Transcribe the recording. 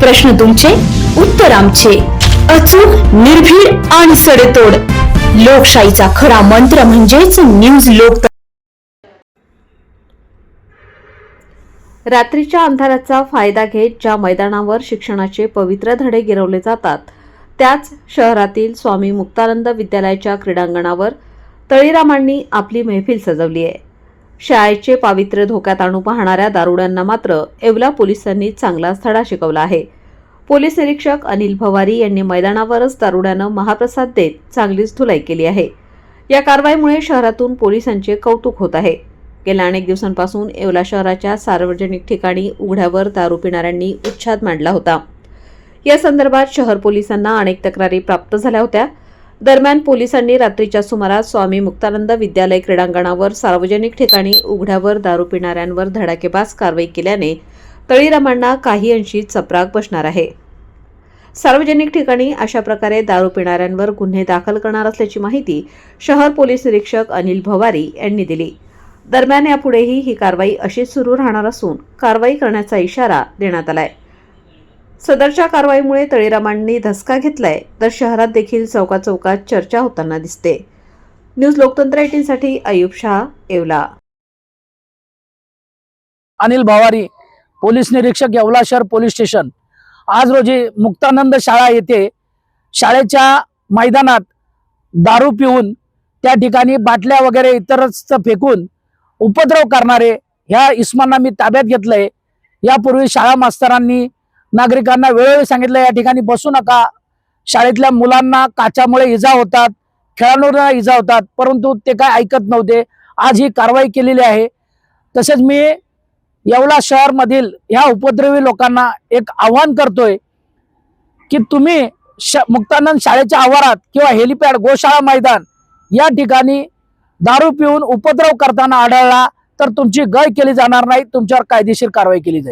प्रश्न तुमचे उत्तर आमचे. अचूक निर्भीड आणि सडेतोड. लोकशाहीचा खरा मंत्र म्हणजेच न्यूज लोक रात्रीच्या अंधाराचा फायदा घेत ज्या मैदानावर शिक्षणाचे पवित्र धडे गिरवले जातात त्याच शहरातील स्वामी मुक्तानंद विद्यालयाच्या क्रीडांगणावर तळीरामांनी आपली मैफिल सजवली आहे. शाळेचे पावित्र्य धोक्यात आणू पाहणाऱ्या दारुड्यांना मात्र येवला पोलिसांनी चांगलाच धडा शिकवला आहे. पोलीस निरीक्षक अनिल भवारी यांनी मैदानावरच दारुड्यानं महाप्रसाद देत चांगलीच धुलाई केली आहे. या कारवाईमुळे शहरातून पोलिसांचे कौतुक होत आहे. गेल्या अनेक दिवसांपासून येवला शहराच्या सार्वजनिक ठिकाणी उघड्यावर दारू पिणाऱ्यांनी उच्छाद मांडला होता. या संदर्भात शहर पोलिसांना अनेक तक्रारी प्राप्त झाल्या होत्या. दरम्यान पोलिसांनी रात्रीच्या सुमारास स्वामी मुक्तानंद विद्यालय क्रीडांगणावर सार्वजनिक ठिकाणी उघड्यावर दारू पिणाऱ्यांवर धडाकेबाज कारवाई केल्याने तळीरामांना काही अंशी चपराक बसणार आहे. सार्वजनिक ठिकाणी अशा प्रकारे दारू पिणाऱ्यांवर गुन्हे दाखल करणार असल्याची माहिती शहर पोलीस निरीक्षक अनिल भवारी यांनी दिली. दरम्यान यापुढेही ही कारवाई अशीच सुरू राहणार असून कारवाई करण्याचा इशारा देण्यात आला आहे सदरच्या कारवाईमुळे तळीरामांनी धसका घेतलाय तर शहरात देखील चौका चौकात चर्चा होताना दिसते. न्यूज लोकतंत्र एटीनसाठी अयुब शाह येवला. अनिल भवारी पोलीस निरीक्षक येवला शहर पोलीस स्टेशन. आज रोजी मुक्तानंद शाळा येथे शाळेच्या मैदानात दारू पिऊन त्या ठिकाणी बाटल्या वगैरे इतरच फेकून उपद्रव करणारे ह्या इस्मांना मी ताब्यात घेतलंय. यापूर्वी शाळा मास्तरांनी नागरिकांना वेळोवेळी सांगितलं या ठिकाणी बसू नका. शाळेतल्या मुलांना काचामुळे इजा होतात खेळाडूंना इजा होतात परंतु ते काय ऐकत नव्हते. आज ही कारवाई केलेली आहे. तसेच मी येवला शहरमधील ह्या उपद्रवी लोकांना एक आव्हान करतोय की तुम्ही श मुक्तानंद शाळेच्या आवारात किंवा हेलिपॅड गोशाळा मैदान या ठिकाणी दारू पिऊन उपद्रव करताना आढळला तर तुमची गय केली जाणार नाही तुमच्यावर कायदेशीर कारवाई केली जाईल.